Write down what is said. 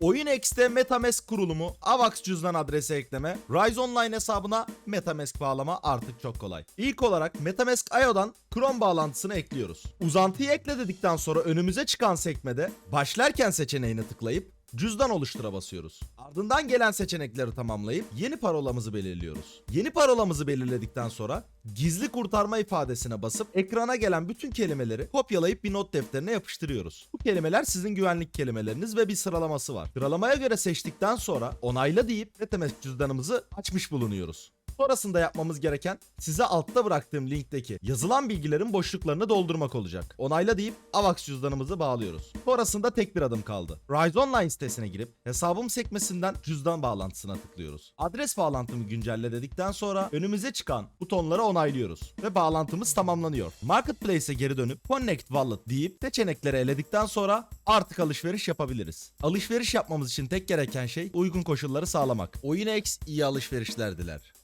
Oyun X'te Metamask kurulumu, AVAX cüzdan adresi ekleme, Rise Online hesabına Metamask bağlama artık çok kolay. İlk olarak Metamask IO'dan Chrome bağlantısını ekliyoruz. Uzantıyı ekle dedikten sonra önümüze çıkan sekmede başlarken seçeneğine tıklayıp cüzdan oluştura basıyoruz. Ardından gelen seçenekleri tamamlayıp yeni parolamızı belirliyoruz. Yeni parolamızı belirledikten sonra gizli kurtarma ifadesine basıp ekrana gelen bütün kelimeleri kopyalayıp bir not defterine yapıştırıyoruz. Bu kelimeler sizin güvenlik kelimeleriniz ve bir sıralaması var. Sıralamaya göre seçtikten sonra onayla deyip Metamask cüzdanımızı açmış bulunuyoruz. Sonrasında yapmamız gereken size altta bıraktığım linkteki yazılan bilgilerin boşluklarını doldurmak olacak. Onayla deyip AVAX cüzdanımızı bağlıyoruz. Sonrasında tek bir adım kaldı. Rise Online sitesine girip hesabım sekmesinden cüzdan bağlantısına tıklıyoruz. Adres bağlantımı güncelle dedikten sonra önümüze çıkan butonları onaylıyoruz ve bağlantımız tamamlanıyor. Marketplace'e geri dönüp Connect Wallet deyip seçenekleri eledikten sonra artık alışveriş yapabiliriz. Alışveriş yapmamız için tek gereken şey uygun koşulları sağlamak. Oyun X iyi alışverişler diler.